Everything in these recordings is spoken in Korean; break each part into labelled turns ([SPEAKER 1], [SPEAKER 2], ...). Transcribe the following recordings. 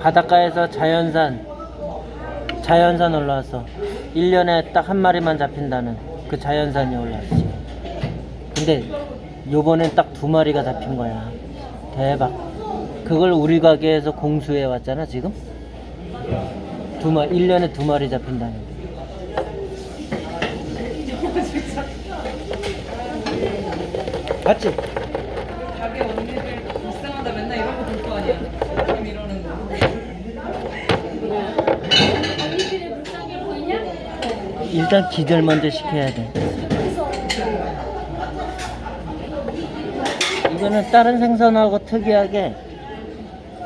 [SPEAKER 1] 바닷가에서 자연산 자연산 올라왔어. 1년에 딱 한 마리만 잡힌다는 그 자연산이 올라왔어. 근데 요번엔 딱 두 마리가 잡힌 거야. 대박. 그걸 우리 가게에서 공수해 왔잖아 지금? 두 마, 1년에 두 마리 잡힌다는 게. 맞지?
[SPEAKER 2] 가게 언니들 불쌍하다 맨날 이런 거 볼 거 아니야. 지금 이러는 거.
[SPEAKER 3] 언니들이 불쌍해 보이냐?
[SPEAKER 1] 일단 기절 먼저 시켜야 돼. 이거는 다른 생선하고 특이하게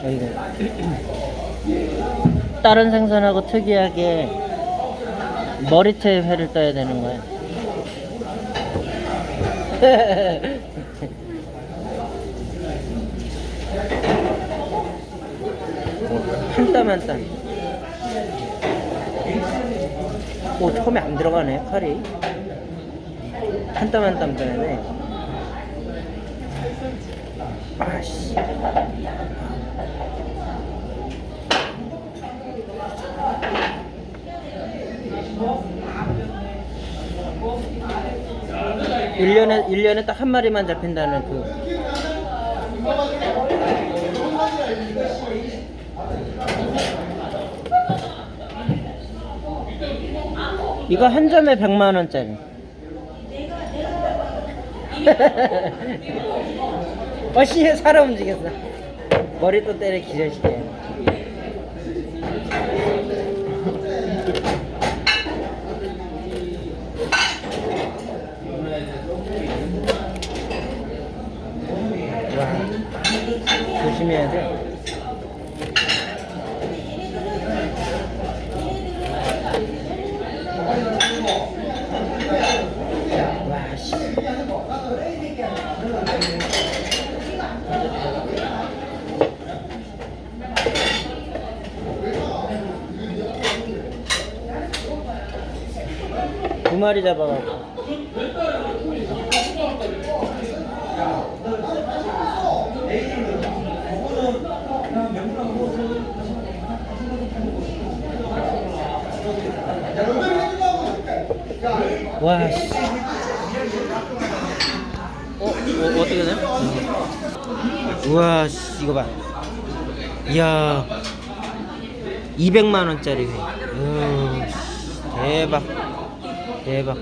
[SPEAKER 1] 여기가 다른 생선하고 특이하게 머리채 회를 떠야 되는 거야. 한 땀 한 땀. 오 처음에 안 들어가네 칼이. 한 땀 한땀 떠야네. 아씨. 일년에일년에 딱 한 마리만 잡힌다는 그 이거 한 점에 100만 원짜리. 어씨 살아 움직였어. 머리 또 때려 기절시켜. 와 조심해야 돼. 와 씨. 두 마리 잡아가지고. 와 씨. 어, 어 어떻게 돼? 우와 씨, 이거 봐. 이야. 200만 원짜리 회. 음, 대박. 대박.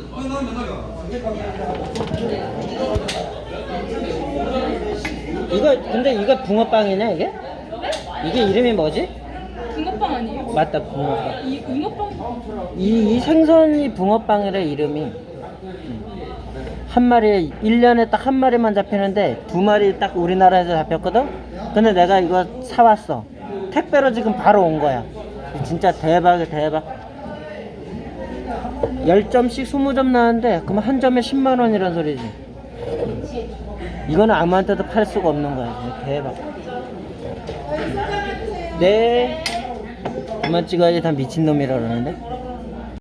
[SPEAKER 1] 이거 근데 이거 붕어빵이네 이게? 이게 이름이 뭐지?
[SPEAKER 2] 붕어빵 아니에요?
[SPEAKER 1] 맞다 붕어빵.
[SPEAKER 2] 이 붕어빵?
[SPEAKER 1] 이, 이 생선이 붕어빵이래 이름이 음. 한 마리에 1년에 딱 한 마리만 잡히는데 두 마리 딱 우리나라에서 잡혔거든 근데 내가 이거 사왔어 택배로 지금 바로 온 거야 진짜 대박이야 대박 10점씩 20점 나왔는데 그럼 한 점에 10만 원이란 소리지. 이거는 아무한테도 팔 수가 없는 거야. 대박. 네. 그만 찍어야지 다 미친놈이라 그러는데